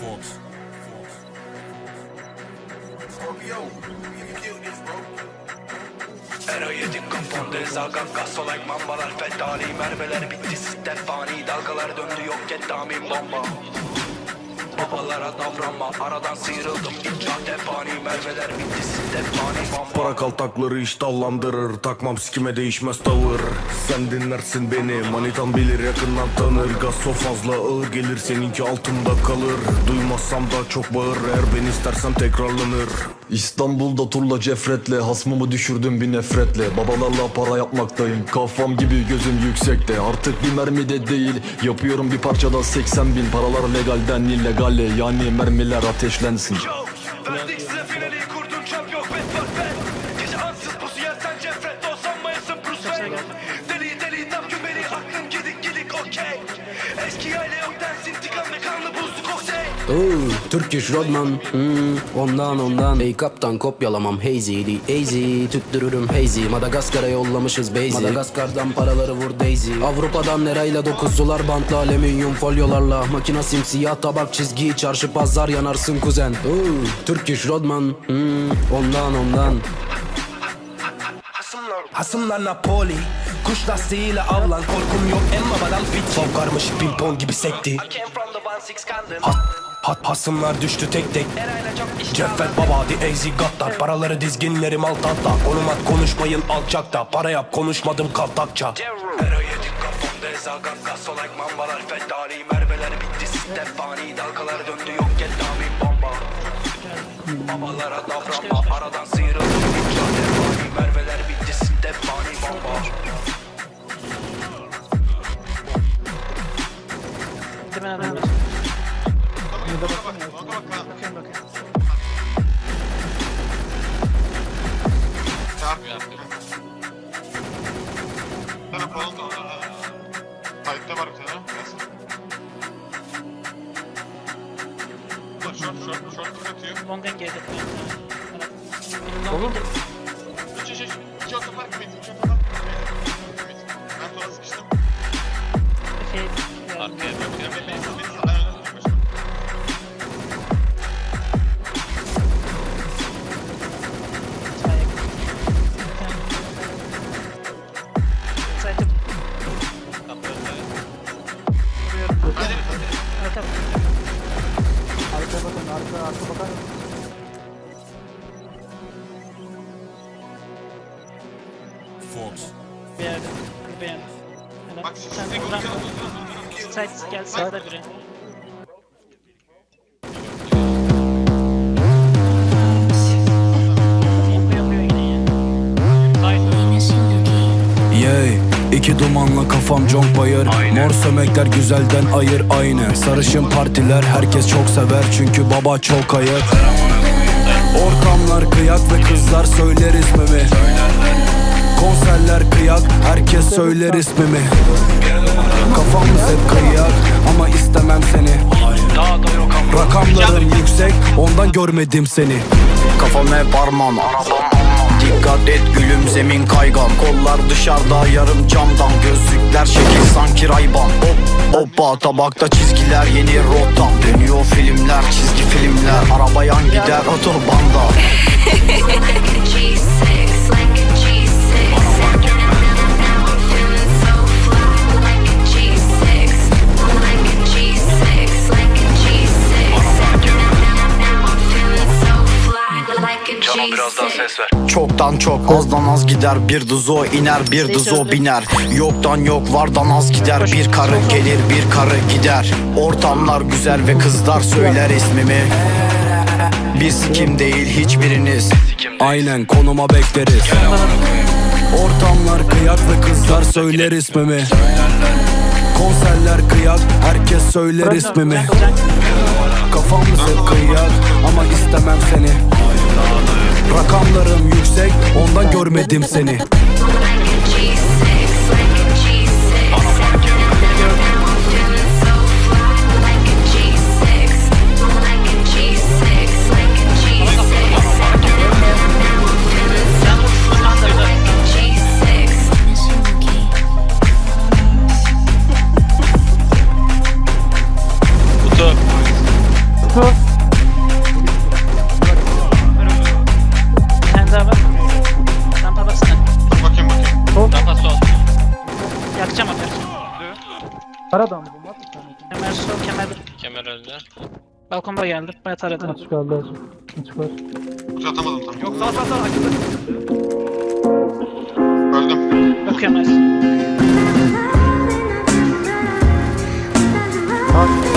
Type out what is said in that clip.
Era yedik kafonde zaga gaso like mambalar fedali Merveler bitti Stefani Dalgalar döndü yok ettamim bomba Babalara davranma aradan sıyrıldım. İcra tefani Merveler bitti Stefani bomba Para kaltakları iştahlandırır Takmam sikime değişmez tavır. Sen dinlersin beni Manitan bilir yakından tanır. Gaso fazla ağır gelir Seninki altımda kalır. Duymazsam da çok bağır Eğer ben istersem tekrarlanır. İstanbul'da turla cefretle Hasmımı düşürdüm bir nefretle. Babalarla para yapmaktayım Kafam gibi gözüm yüksekte. Artık bir mermi de değil Yapıyorum bir parçada 80 bin. Paralar legalden illegale Yani mermiler ateşlensin. Verdik size finali kurdun çöp yok bet var bet Gece ansız pusu yersen cefret olsan mayasın Bruce Wayne Deli deli tam kümeli aklın gidik gidik okey. Eski aile yok dersin tıkan ve kanlı kokteyl Oo, Turkish Rodman hmm, Ondan ondan. Ey kaptan kopyalamam Hazy'li Easy Tüttürürüm hazy. Madagaskar'a yollamışız Beyzi. Madagaskar'dan paraları vur Daisy. Avrupa'dan nerayla dokuzlular bantlı alüminyum folyolarla. Makina simsiyah tabak çizgi Çarşı pazar yanarsın kuzen. Oo, Turkish Rodman hmm, Ondan ondan. Hasımlar Napoli Kuş lastiğiyle avlan. Korkum yok en babadan fit. Son karmaşık pimpon gibi sekti. Ha, ha, Hasımlar düştü tek tek. Ceffet baba di easy gattar. Paraları dizginlerim alt altta Konum at konuşmayın alçakta. Para yap konuşmadım kaltakça. Era yedik kafonde zaga gaso like mambalar fedali Merveler bitti Stefani Dalgalar döndü yok ettamim bomba Babalara davranma aradan sıyrıldım Merveler bitti short short short atıyor. Long'dan geride koyuyor. Oğlum. Üç üç üç. İki otom var kimit. İki var. Kimit. Ben sonra sıkıştım. Efe Arkaya Bir yerde. Bir beğen. Helal. Bak Sen sizi buradan. görüyorum. Side gel sağda biri. Yapıyor yapıyor yine ya. Yey iki dumanla kafam conk bayır. Mor sömekler güzelden ayır aynı. Sarışın partiler herkes çok sever Çünkü baba çok ayık Ortamlar kıyak ve kızlar söyler ismimi. Konserler kıyak herkes söyler ismimi. Kafamız hep kıyak ama istemem seni. Rakamlarım yüksek ondan görmedim seni. Kafam hep Arabam Dikkat et gülüm zemin kaygan. Kollar dışarıda yarım camdan. Gözlükler şekil sanki rayban. Hop hoppa tabakta çizgiler yeni rotam Dönüyor filmler çizgi filmler. Araba yan gider otobanda like a Cano biraz daha G6. ses ver. Çoktan çok azdan az gider Bir duzo iner bir duzo biner. Yoktan yok vardan az gider Bir karı gelir bir karı gider. Ortamlar güzel ve kızlar söyler ismimi. Bir sikim değil hiçbiriniz. Aynen konuma bekleriz. Ortamlar kıyak ve kızlar söyler ismimi. Konserler kıyak herkes söyler ismimi. Kafamız hep kıyak ama istemem seni görmedim seni Kar adam bu mat bir tane. Kemer sol kemer. Kemer öldü. Balkonda geldi. Bayağı taradı. Açık aldı açık. Açık var. Kutu atamadım tam. Yok sağ sağ sağ. Açık Öldüm. Yok kemer. Bak.